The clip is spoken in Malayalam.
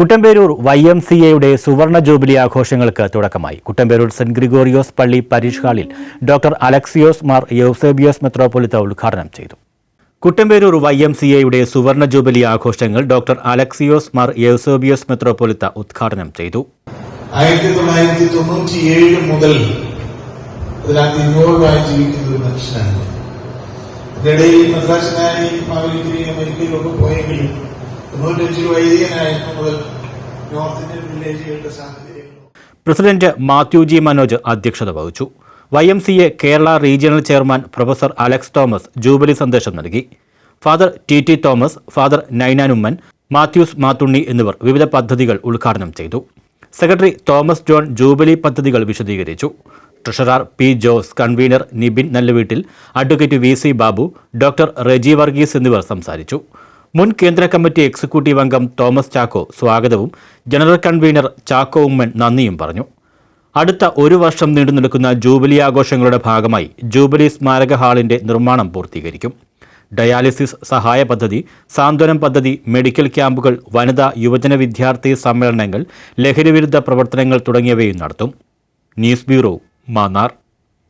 കുട്ടമ്പേരൂർ വൈ എം സി എയുടെ സുവർണ ജൂബിലി ആഘോഷങ്ങൾക്ക് തുടക്കമായി. കുട്ടമ്പേരൂർ സെന്റ് ഗ്രിഗോറിയോസ് പള്ളി പരീഷ് ഹാളിൽ ഡോക്ടർ അലക്സിയോസ് മാർ യോസേബിയോസ് മെത്രോപൊലിത്ത ഉദ്ഘാടനം ചെയ്തു. കുട്ടമ്പേരൂർ വൈ എം സി എയുടെ സുവർണ ജൂബിലി ആഘോഷങ്ങൾ ഡോക്ടർ അലക്സിയോസ് മാർ യോസേബിയോസ് മെത്രോപൊലിത്ത ഉദ്ഘാടനം ചെയ്തു. ആയിരത്തി തൊള്ളായിരത്തി തൊണ്ണൂറ്റിയേഴ് മുതൽ ഇതിനകത്ത് ഇൻവോൾവായി ജീവിക്കുന്ന ഒരു മനുഷ്യനാണ്. ഇതിനിടയിൽ മദ്രാസിനായി അമേരിക്കയിലൊക്കെ പോയെങ്കിലും പ്രസിഡന്റ് മാത്യു ജി മനോജ് അധ്യക്ഷത വഹിച്ചു. Y M C A Kerala regional chairman professor Alex Thomas jubilee സന്ദേശം നൽകി. Father T T Thomas father Ninan Oommen Mathews Mathunni എന്നിവർ വിവിധ പദ്ധതികൾ ഉദ്ഘാടനം ചെയ്തു. സെക്രട്ടറി തോമസ് ജോൺ ജൂബിലി പദ്ധതികൾ വിശദീകരിച്ചു. Treasurer P Jose convener Nibin Nallaveettil advocate V C Babu doctor Reji Varghese എന്നിവർ സംസാരിച്ചു. മുൻ കേന്ദ്ര കമ്മിറ്റി എക്സിക്യൂട്ടീവ് അംഗം തോമസ് ചാക്കോ സ്വാഗതവും ജനറൽ കൺവീനർ ചാക്കോ ഉമ്മൻ നന്ദിയും പറഞ്ഞു. അടുത്ത ഒരു വർഷം നീണ്ടു നിൽക്കുന്ന ജൂബിലി ആഘോഷങ്ങളുടെ ഭാഗമായി ജൂബിലി സ്മാരക ഹാളിന്റെ നിർമ്മാണം പൂർത്തീകരിക്കും. ഡയാലിസിസ് സഹായ പദ്ധതി സാന്ത്വനം പദ്ധതി മെഡിക്കൽ ക്യാമ്പുകൾ വനിതാ യുവജന വിദ്യാർത്ഥി സമ്മേളനങ്ങൾ ലഹരിവിരുദ്ധ പ്രവർത്തനങ്ങൾ തുടങ്ങിയവയും നടത്തും. News bureau Mannar.